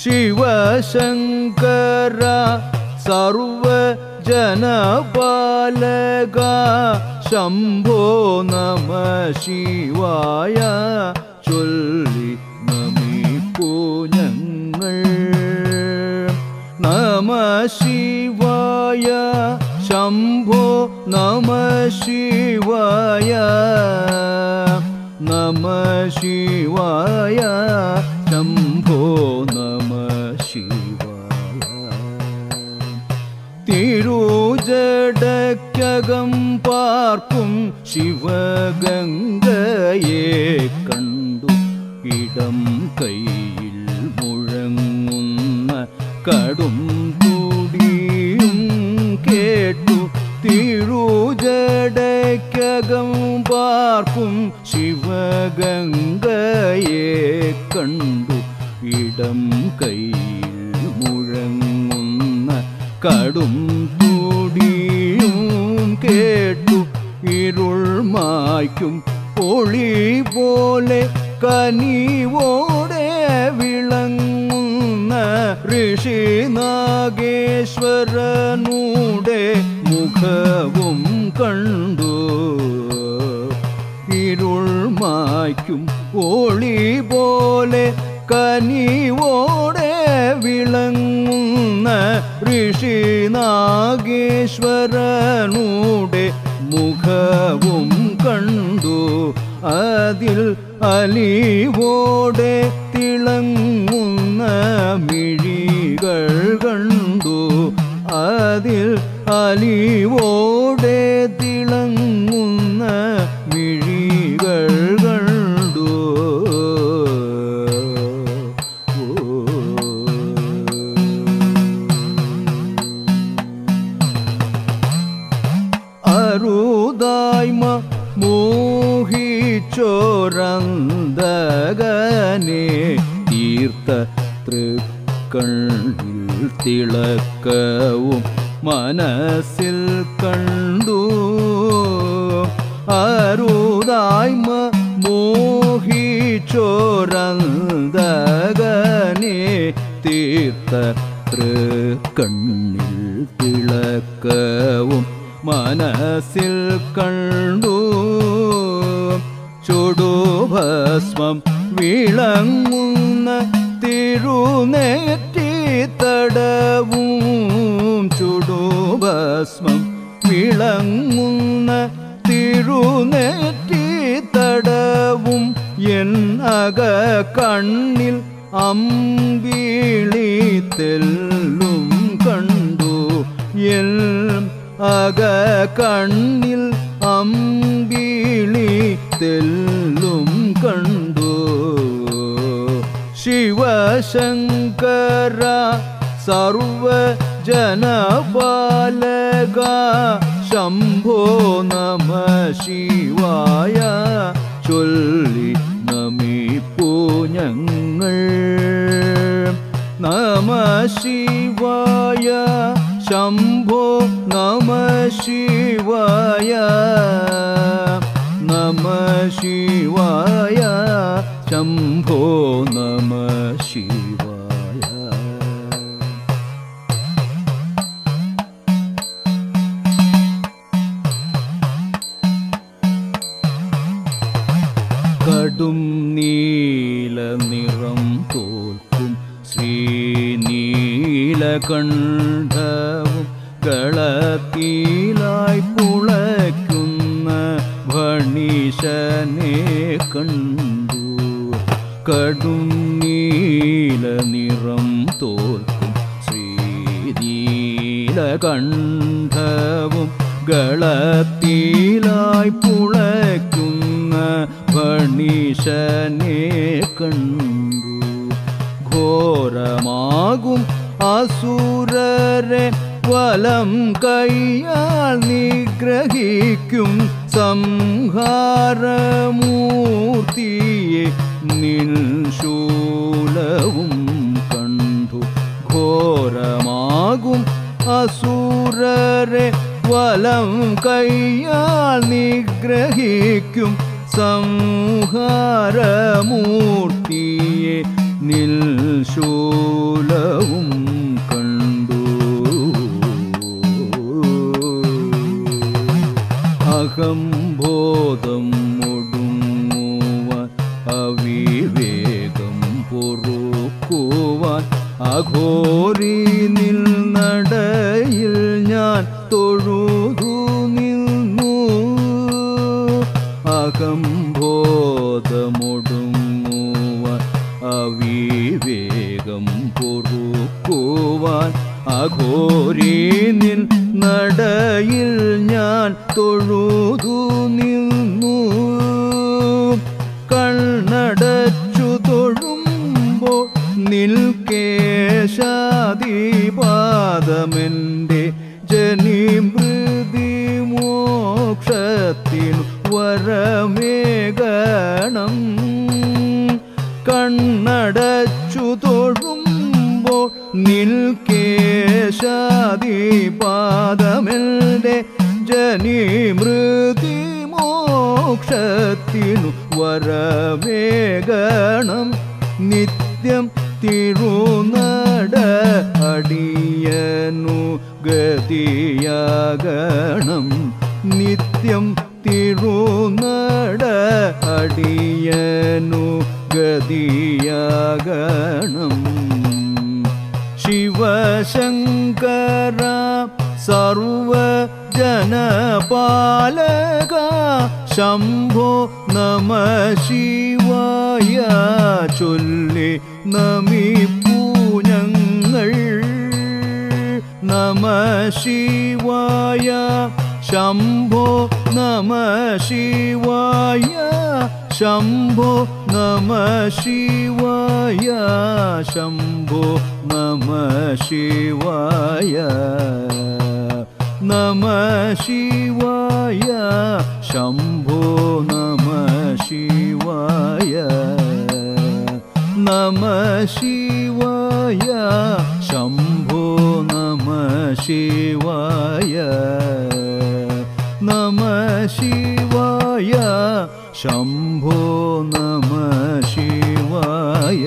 ശിവശങ്കര സർവജനപാലക ശംഭോ നമ ശിവായ ചൊല്ലി നമിപ്പോ ഞങ്ങൾ. നമ ശിവായ ശംഭോ നമ ശിവായ. നമ ശിവായ തിരുജടക്കകം പാർക്കും ശിവഗംഗയെ കണ്ടു. ഇടം കയ്യിൽ മുഴങ്ങുന്ന കടും തുടിയും കേട്ടു. തിരുജടയ്ക്കകം പാർക്കും ശിവഗംഗയെ കണ്ടു. ഇടം കയ്യിൽ മുഴങ്ങുന്ന കടും കേട്ടു ഇരുൾ മായ്ക്കും. ഒളി പോലെ കനിവോടെ വിളങ്ങുന്ന ഋഷി നാഗേശ്വരനൂടെ മുഖവും കണ്ടു. ഇരുൾ മായ്ക്കും ഒളി പോലെ കനിവോടെ വിളങ്ങുന്ന ഋഷി നാഗേശ്വരനൂടെ മുഖവും കണ്ടു. അതിൽ അലിവോടെ തിളങ്ങുന്ന മിഴികൾ കണ്ടു. അതിൽ അലിവോടെ തിളങ്ങുന്ന மருதாய்ம மூகிச்சோரந்தகனே தீர்த்த திருக்கண்ணில் திளக்கவும் மனசில் கண்டு அருதாய்ம மூகிச்சோரந்தகனே தீர்த்த திருக்கண்ணில் திளக்கவும் മനസ്സിൽ കണ്ടു. ചുടുഭസ്മം വിളങ്ങുന്ന തിരുനേറ്റി തടവും. ചുടുഭസ്മം വിളങ്ങുന്ന തിരുനേറ്റി തടവും. എൻ അക കണ്ണിൽ അമ്പിളി തെല്ലും കണ്ടു. എൽ അക കണ്ണിൽ അമ്പിളി തെല്ലും കണ്ടു. ശിവശങ്കര സർവ ജനപാലക ശംഭോ നമ ശിവായ ചൊല്ലി നമിപ്പൂ ഞങ്ങൾ. നമ ശിവായ ശംഭോ നമ ശിവായ നമ ശിവായ ശംഭോ നമ ശിവായ കടും നീല നിറം തോൽക്കും ശ്രീനീലകണ്ഠവും കളത്തിലായി പുളയ്ക്കുന്ന ഭണീശനെ കണ്ടു കടും നീല നിറം തോൽക്കും ശ്രീനീലകണ്ഠവും കളത്തിലായി പുളയ്ക്കുന്ന ഭണീശനെ കണ്ടു ഘോരമാകും അസുരരെ വലം കൈയാൽ നിഗ്രഹിക്കും സംഹാരമൂർത്തിയെ നിൽശൂലവും കണ്ടു ഘോരമാകും അസുരരെ വലം കൈയാൽ നിഗ്രഹിക്കും സംഹാരമൂർത്തിയെ അവിവേകം പൊറുക്കുവാൻ അഘോരി നിൽ നടയിൽ ഞാൻ തൊഴുതു നിന്നു. അകംബോധമൊടുങ്ങുവാൻ അവിവേകം പൊറുക്കുവാൻ അഘോരി നിൽ നടയിൽ ഞാൻ തൊഴുതു നിന്നു. കണ്ണടച്ചു തൊഴുമ്പോൾ നിൽക്കേശാദിപാദമെന്റെ ജനിമൃതി മോക്ഷത്തിനു വരവേഗണം നിത്യം തിരുനട അടിയനു ഗതിയാകണം. നിത്യം തിരുനട അടിയനു ഗതിയാകണം. ശിവശങ്കര സർവ ജനപാലക ശംഭോ നമ ശിവായ ചൊല്ലി നമിപ്പൂഞ്ഞങ്ങൾ. നമ ശിവായ ശംഭോ നമ ശിവായ ശംഭോ നമ ശിവായ ശംഭോ നമ ശിവായ നമ ശിവായ ശംഭോ നമ ശിവായ നമ ശിവായ ശംഭോ നമ ശിവായ നമ ശിവായ ശംഭോ നമ ശിവായ.